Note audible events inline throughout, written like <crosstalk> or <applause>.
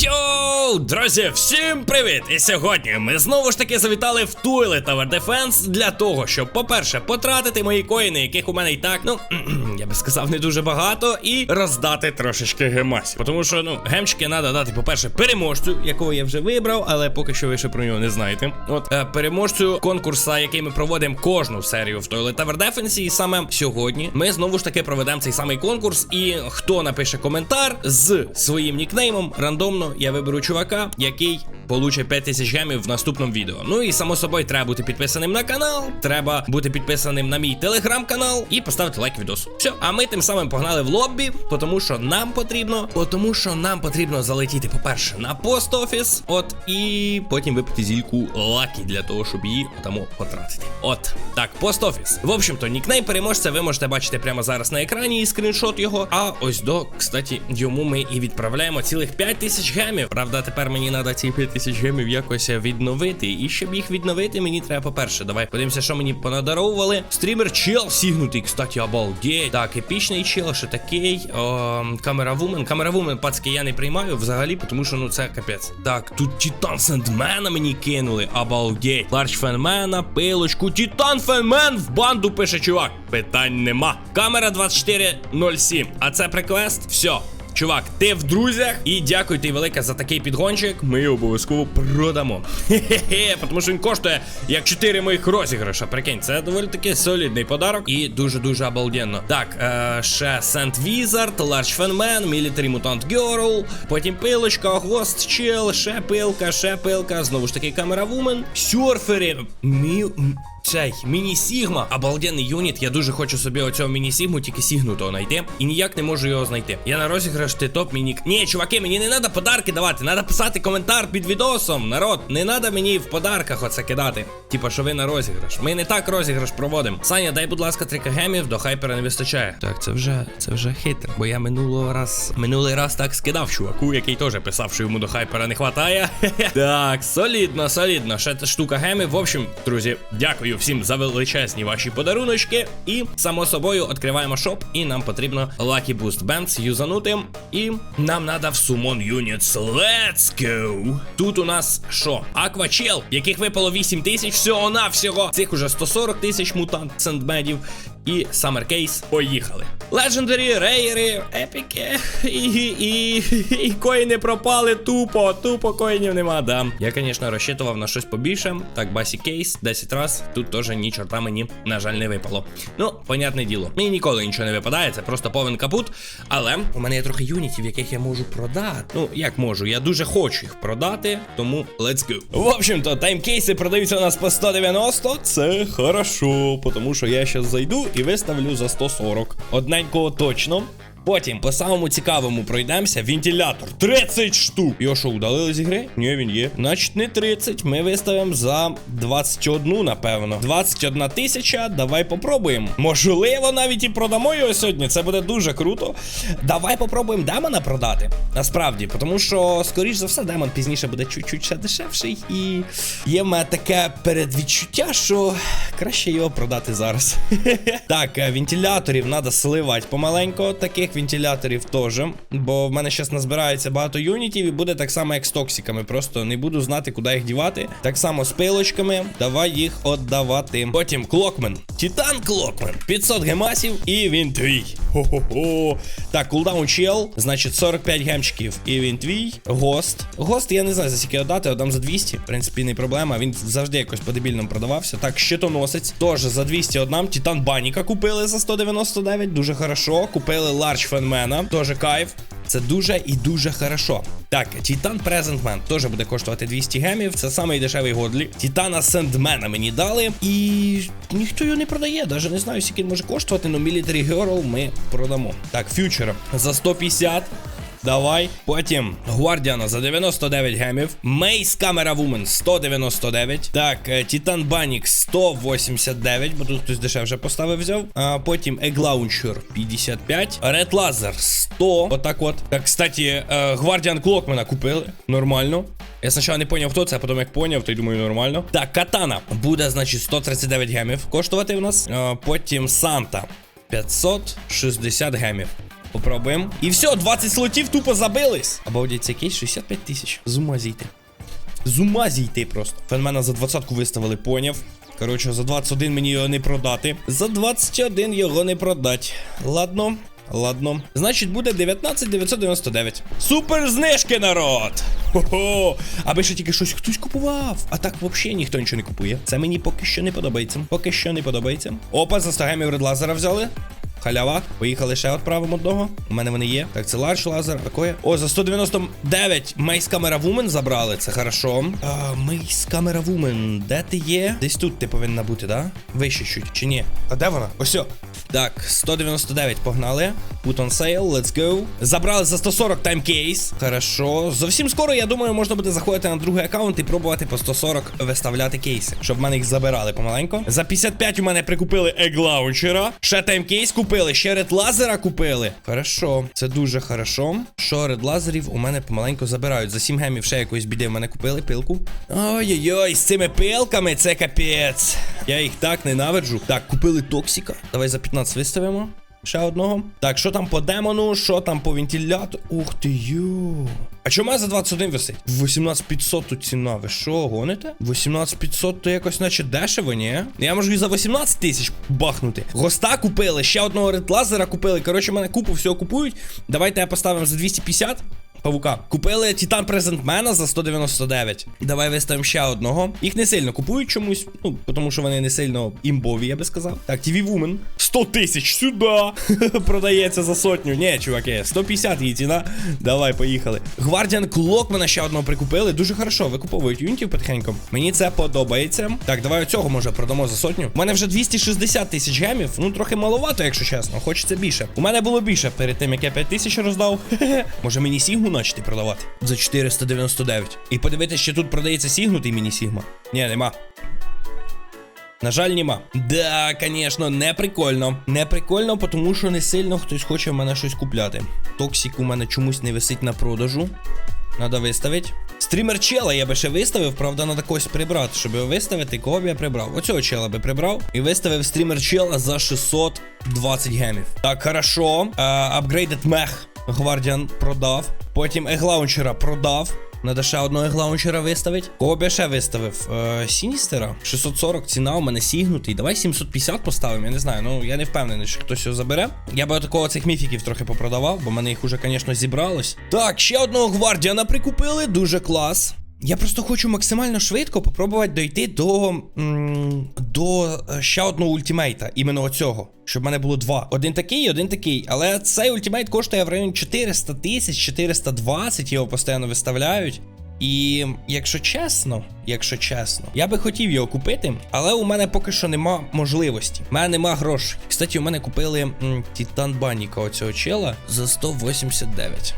Йоу, друзі, всім привіт! І сьогодні ми знову ж таки завітали в Toilet Tower Defense для того, щоб, по-перше, потратити мої коїни, яких у мене і так, ну <clears throat> я би сказав, не дуже багато, і роздати трошечки гемасів. Тому що, ну, гемчики треба дати, по-перше, переможцю, якого я вже вибрав, але поки що ви ще про нього не знаєте. От е, переможцю конкурса, який ми проводимо кожну серію в Toilet Tower Defense, і саме сьогодні ми знову ж таки проведемо цей самий конкурс. І хто напише коментар з своїм нікнеймом, рандомно я виберу чувака, який получить 5000 гемів в наступному відео. Ну і само собою треба бути підписаним на канал, треба бути підписаним на мій телеграм-канал і поставити лайк відосу. Все, а ми тим самим погнали в лоббі, тому що нам потрібно, тому що нам потрібно залетіти, по-перше, на пост офіс, от і потім випити зільку лакі для того, щоб її отамо потратити. От так, пост офіс. В общем-то, нікнейм переможця ви можете бачити прямо зараз на екрані і скріншот його. А ось до, кстати, йому ми і відправляємо цілих 5000 гемів. Правда, тепер мені треба ці 5000 гемів якось відновити. І щоб їх відновити, мені треба, по-перше, давай подивимося, що мені понадаровували. Стрімер чел сігнутий, кстати, обалдеть. Так, епічний чел, що такий. О, камера вумен. Камера вумен, пацки, я не приймаю взагалі, тому що ну це капець. Так, тут Титан Сендмена мені кинули. Обалдеть. Ларч Фенмена, пилочку. Титан Фенмен в банду пише чувак. Питань нема. Камера 2407. А це приквест. Все. Чувак, ти в друзях, і дякую тобі велике за такий підгончик. Ми його обов'язково продамо. Хе-хе-хе, тому що він коштує як 4 моїх розіграша. Прикинь, це доволі таки солідний подарок і дуже-дуже обалденно. Так, е, ще Сент Візард, Ларч Фенмен, Military Mutant Girl, потім пилочка, Гост Чел, ще пилка, ще пилка, знову ж таки камера Вумен, сюрфери, мі... цей міні-сігма, обалденний юніт. Я дуже хочу собі оцього міні-сігму, тільки сігнутого знайти. І ніяк не можу його знайти. Я на розіграш ти топ міні. Ні, чуваки, мені не треба подарки давати. Треба писати коментар під відосом. Народ, не треба мені в подарках оце кидати. Типа, що ви на розіграш. Ми не так розіграш проводимо. Саня, дай, будь ласка, три гемів, до хайпера не вистачає. Так, це вже це вже хитро. Бо я минулого раз минулий раз так скидав чуваку, який теж писав, що йому до хайпера не хватає. <laughs> так, солідно, солідно. Ще штука гемів. В общем, друзі, дякую всім за величезні ваші подаруночки. І само собою відкриваємо шоп, і нам потрібно Lucky Boost Bands юзанути. І нам треба в Summon Units. Let's go! Тут у нас що? Аквачел, яких випало 8 тисяч, всього на всього. Цих уже 140 тисяч мутант сендмедів. І Summer Case поїхали. Легендарі, рейери, епіки <laughs> і, і, і, коїни пропали тупо, тупо коїнів нема, да. Я, звісно, розчитував на щось побільше. Так, басі кейс 10 раз. Тут теж ні чорта мені, на жаль, не випало. Ну, понятне діло. Мені ніколи нічого не випадає, це просто повен капут. Але у мене є трохи юнітів, яких я можу продати. Ну, як можу, я дуже хочу їх продати, тому let's go. В общем-то, таймкейси продаються у нас по 190. Це хорошо, тому що я зараз зайду і виставлю за 140. Одненького точно. Потім по самому цікавому пройдемося. Вентилятор 30 штук. Його що, удалили з ігри? Ні, він є. Значить, не 30. Ми виставимо за 21, напевно. 21 тисяча. Давай попробуємо. Можливо, навіть і продамо його сьогодні. Це буде дуже круто. Давай попробуємо демона продати. Насправді, тому що, скоріш за все, демон пізніше буде чуть-чуть ще дешевший. І є в мене таке передвідчуття, що краще його продати зараз. <laughs> так, е, вентиляторів треба сливати помаленько. Таких вентиляторів теж. Бо в мене зараз назбирається багато юнітів і буде так само, як з токсиками. Просто не буду знати, куди їх дівати. Так само з пилочками. Давай їх віддавати. Потім клокмен. Титан клокмен. 500 гемасів і він твій. Хо-хо-хо. Так, кулдаун чел. Значить, 45 гемчиків. І він твій. Гост. Гост, я не знаю, за скільки дати, отдам за 200. В принципі, не проблема. Він завжди якось по-дебільному продавався. Так, щитоносець. Тож за 200 однам. Титан Баніка купили за 199. Дуже хорошо. Купили Ларч Фенмена. Теж кайф. Це дуже і дуже хорошо. Так, Титан Презентмен теж буде коштувати 200 гемів. Це самий дешевий годлі. Тітана Сендмена мені дали. І ніхто його не продає. Навіть не знаю, скільки він може коштувати, але Military Girl ми продамо. Так, фьючер за 150. Давай. Потім Гвардіана за 99 гемів. Мейс Камера Вумен 199. Так, е, Титан Банік 189, бо тут хтось дешевше поставив взяв. А потім Еглаунчер 55. Ред Лазер 100. Отак от. Так, кстати, е, Гвардіан Клокмена купили. Нормально. Я спочатку не поняв, хто це, а потім як поняв, то й думаю, нормально. Так, катана буде, значить, 139 гемів коштувати у нас. А, потім Санта 560 гемів. Попробуємо. І все, 20 слотів тупо забились. Обалдеть, цей кейс 65 тисяч. З ума зійти. З ума зійти просто. Фенмена за 20-ку виставили, поняв. Коротше, за 21 мені його не продати. За 21 його не продать. Ладно. Ладно. Значить, буде 19999. Супер знижки, народ! Хо-хо! Аби ще тільки щось хтось купував. А так взагалі ніхто нічого не купує. Це мені поки що не подобається. Поки що не подобається. Опа, за 100 гемів Red лазера взяли. Халява. Поїхали ще відправимо одного. У мене вони є. Так, це ларш лазер. Такое. О, за 199 Мейс Камера Вумен забрали. Це хорошо. А, Мейс Камера Вумен. Де ти є? Десь тут ти повинна бути, да? Вище чуть, чи ні? А де вона? Ось. Так, 199 погнали. Put on sale, let's go. Забрали за 140 таймкейс. Хорошо. Зовсім скоро, я думаю, можна буде заходити на другий аккаунт і пробувати по 140 виставляти кейси, щоб в мене їх забирали помаленько. За 55 у мене прикупили еглаунчера. Ще таймкейс купили, ще ред лазера купили. Хорошо, це дуже хорошо. Що ред лазерів у мене помаленько забирають. За 7 гемів ще якоїсь біди в мене купили пилку. Ой-ой-ой, з цими пилками це капець. Я їх так ненавиджу. Так, купили токсика. Давай за 15 виставимо. Ще одного. Так, що там по демону, що там по вентилятору. Ух ти йо. А чому за 21 висить? 18500 тут ціна. Ви що, гоните? 18500 то якось наче дешево, ні? Я можу і за 18 тисяч бахнути. Госта купили, ще одного редлазера купили. Коротше, мене купу всього купують. Давайте я поставимо за 250. Павука. Купили Титан Презентмена за 199. Давай виставимо ще одного. Їх не сильно купують чомусь, ну, тому що вони не сильно імбові, я би сказав. Так, TV Woman. 100 тисяч сюди. <laughs> Продається за сотню. Ні, чуваки, 150 її ціна. Давай, поїхали. Гвардіан Клок мене ще одного прикупили. Дуже хорошо, викуповують юнітів потихеньку. Мені це подобається. Так, давай оцього може продамо за сотню. У мене вже 260 тисяч гемів. Ну, трохи маловато, якщо чесно. Хочеться більше. У мене було більше перед тим, як я 5 тисяч роздав. <laughs> Може мені Сігму начати продавати за 499. І подивитися, чи тут продається сігнутий міні Сігма. Ні, нема. На жаль, нема. Да, звісно, не прикольно. Не прикольно, тому що не сильно хтось хоче в мене щось купляти. Токсик у мене чомусь не висить на продажу. Надо виставити. Стрімер чела я би ще виставив, правда, надо когось прибрати. Щоб його виставити, кого б я прибрав? Оцього чела би прибрав. І виставив стрімер чела за 620 гемів. Так, хорошо. Апгрейдед мех. Гвардіан продав. Потім еглаунчера продав. Надо ще одного еглаунчера виставити. Кого б я ще виставив? Е, Сіністера. 640 ціна у мене сігнутий. Давай 750 поставимо. Я не знаю. Ну я не впевнений, що хтось його забере. Я би такого цих міфіків трохи попродавав, бо мене їх уже, звісно, зібралось. Так, ще одного гвардіана прикупили. Дуже клас. Я просто хочу максимально швидко попробувати дойти до до е, ще одного ультимейта, іменно оцього. Щоб в мене було два. Один такий, один такий. Але цей ультимейт коштує в районі 400 тисяч, 420 його постійно виставляють. І якщо чесно, якщо чесно, я би хотів його купити, але у мене поки що нема можливості. У мене нема грошей. Кстати, у мене купили м, Титан Баніка оцього чела за 189.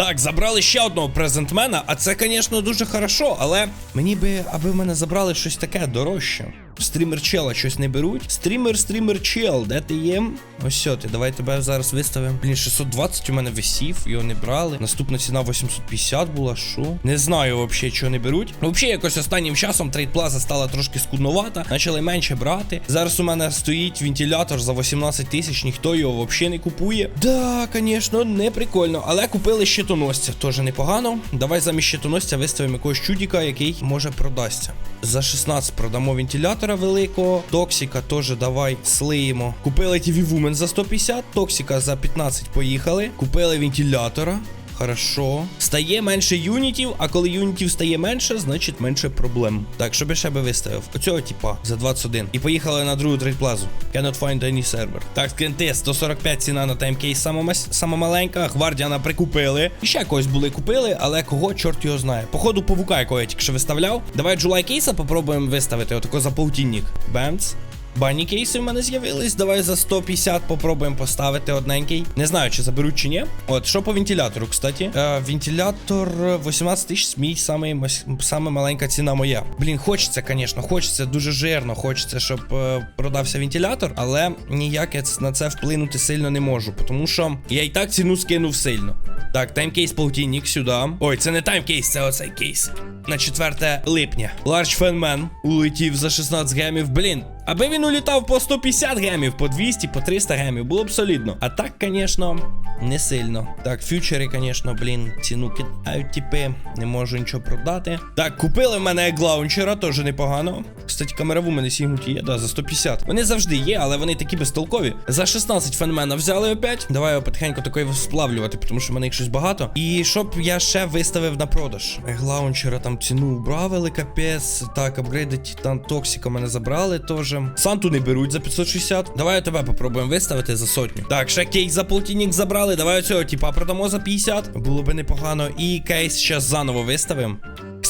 Так, забрали ще одного презентмена, а це, звісно, дуже хорошо, але мені би, аби в мене забрали щось таке дорожче. Стрімер чела щось не беруть. Стрімер, стрімер чел, де ти є? Ось що ти, давай тебе зараз виставимо. Блін, 620 у мене висів, його не брали. Наступна ціна 850 була. Що? Не знаю взагалі, чого не беруть. Взагалі, якось останнім часом трейд плаза стала трошки скудновата. Почали менше брати. Зараз у мене стоїть вентилятор за 18 тисяч, ніхто його взагалі не купує. Да, звісно, не прикольно. Але купили щитоносця, теж непогано. Давай замість щитоносця виставимо якогось чудіка, який може продасться. За 16 продамо вентилятора великого. Токсика теж давай слиємо. Купили TV Woman за 150, Токсика за 15 поїхали. Купили вентилятора. Хорошо. Стає менше юнітів, а коли юнітів стає менше, значить менше проблем. Так, щоб я ще би виставив. Оцього типа за 21. І поїхали на другу трейдплазу. Cannot find any server. Так, скринти, 145 ціна на таймкейс сама, сама маленька. Гвардіана прикупили. І ще когось були купили, але кого чорт його знає. Походу, павука, якого я тільки що виставляв. Давай джулай кейса попробуємо виставити. Отако за паутінник. Бемц. Бані кейси в мене з'явились. Давай за 150 попробуємо поставити одненький. Не знаю, чи заберуть чи ні. От, що по вентилятору, кстати. Е, вентилятор 18 тисяч, мій мас- саме маленька ціна моя. Блін, хочеться, звісно, хочеться дуже жирно. Хочеться, щоб е, продався вентилятор, але ніяк я на це вплинути сильно не можу, тому що я і так ціну скинув сильно. Так, таймкейс полтинник сюди. Ой, це не таймкейс, це оцей кейс. На 4 липня. Fan Man улетів за 16 гемів. Блін, Аби він улітав по 150 гемів, по 200, по 300 гемів, було б солідно. А так, звісно, не сильно. Так, фьючери, звісно, блін, ціну кидають типи, не можу нічого продати. Так, купили в мене еглаунчера, теж непогано. Кстати, камера в мене сігнуті є, да, за 150. Вони завжди є, але вони такі безтолкові. За 16 фенмена взяли опять. Давай його потихеньку такої сплавлювати, тому що в мене їх щось багато. І щоб я ще виставив на продаж. Еглаунчера там ціну убравили, капець. Так, апгрейди Титан Токсіка мене забрали теж. Санту не беруть за 560. Давай тебе попробуємо виставити за сотню. Так, ще кейс за полтинник забрали. Давай цього типа продамо за 50. Було би непогано. І кейс ще заново виставимо.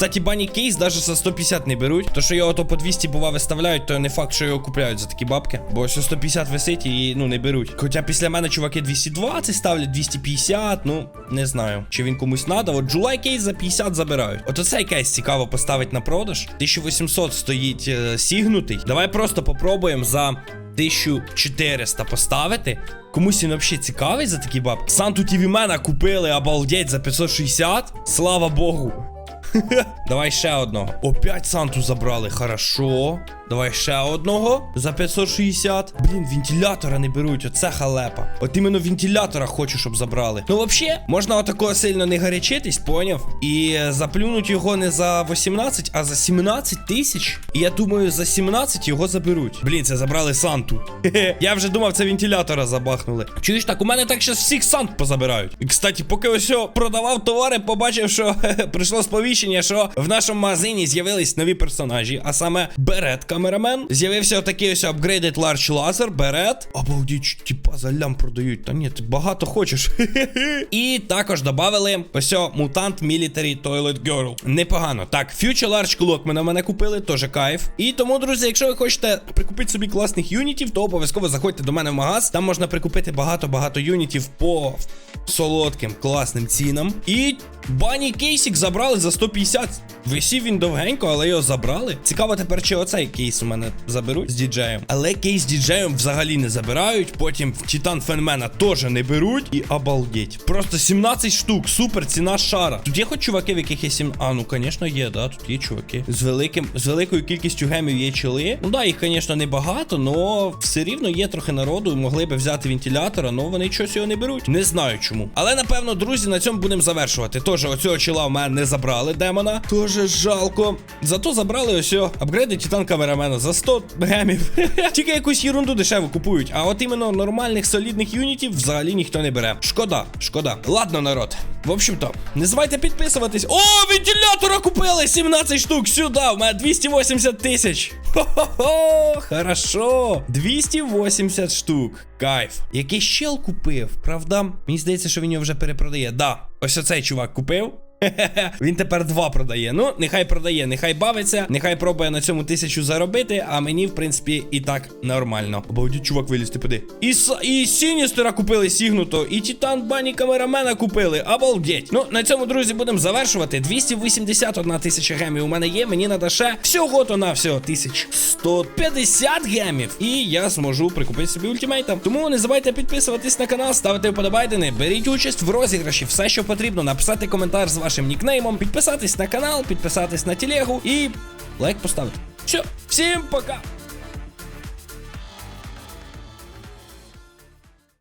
Кстати, бані кейс даже за 150 не беруть. То, що його то по 200 бува виставляють, то не факт, що його купляють за такі бабки. Бо ось 150 висить і ну не беруть. Хоча після мене чуваки 220 ставлять, 250, ну не знаю. Чи він комусь надо. От Джулай кейс за 50 забирають. От оцей кейс цікаво поставити на продаж. 1800 стоїть е, сігнутий. Давай просто попробуємо за 1400 поставити. Комусь він взагалі цікавий за такі бабки. Санту Тівімена купили, обалдеть, за 560. Слава Богу. Давай ще одного. Опять Санту забрали, хорошо. Давай ще одного за 560. Блін, вентилятора не беруть, оце халепа. От іменно вентилятора хочу, щоб забрали. Ну, взагалі, можна отакого сильно не гарячитись, поняв? І заплюнуть його не за 18, а за 17 тисяч. І я думаю, за 17 його заберуть. Блін, це забрали Санту. Хе-хе. Я вже думав, це вентилятора забахнули. Чуєш так, у мене так щас всіх Сант позабирають. І, кстати, поки ось продавав товари, побачив, що прийшло сповіщення, що в нашому магазині з'явились нові персонажі, а саме Берет камерамен. З'явився отакий ось Upgraded Large Laser, Берет. Обалдіть, типа за лям продають. Та ні, ти багато хочеш. <laughs> І також додали ось Mutant Military Toilet Girl. Непогано. Так, Future Large Clock ми на мене купили, теж кайф. І тому, друзі, якщо ви хочете прикупити собі класних юнітів, то обов'язково заходьте до мене в магаз. Там можна прикупити багато-багато юнітів по солодким класним цінам. І бані кейсик забрали за 150. Висів він довгенько, але його забрали. Цікаво тепер, чи оцей кейс у мене заберуть з діджеєм. Але кейс з діджеєм взагалі не забирають. Потім Титан Фенмена теж не беруть. І обалдеть. Просто 17 штук, супер, ціна шара. Тут є хоч чуваки, в яких є 7. А, ну звісно, є, да. Тут є чуваки. З великим, з великою кількістю гемів є чоли. Ну да, їх, звісно, не багато, але все рівно є трохи народу. Могли би взяти вентилятора, але вони щось його не беруть. Не знаю чому. Але напевно, друзі, на цьому будемо завершувати. Тож, оцього чола в мене не забрали демона. Тоже жалко. Зато забрали ось о, апгрейди Титан камерамена за 100 гемів. <laughs> Тільки якусь ерунду дешево купують. А от іменно нормальних солідних юнітів взагалі ніхто не бере. Шкода, шкода. Ладно, народ. В общем-то, не забувайте підписуватись. О, вентилятора купили! 17 штук сюди. У мене 280 тисяч. <laughs> Хо-хо-хо, хорошо. 280 штук. Кайф. Який щел купив, правда? Мені здається, що він його вже перепродає. Да, ось оцей чувак купив. <laughs> Він тепер два продає. Ну, нехай продає, нехай бавиться, нехай пробує на цьому тисячу заробити, а мені, в принципі, і так нормально. Обалдіть, чувак, виліз, ти поди. І, С- і Сіністера купили сігнуто, і Титан Бані камерамена купили. Обалдеть. Ну, на цьому, друзі, будемо завершувати. 281 тисяча гемів у мене є. Мені треба ще всього то на всього 1150 гемів. І я зможу прикупити собі ультимейта. Тому не забувайте підписуватись на канал, ставити вподобайдени, беріть участь в розіграші. Все, що потрібно, написати коментар з вашим нікнеймом, підписатись на канал, підписатись на телегу і лайк поставити. Все, всім пока!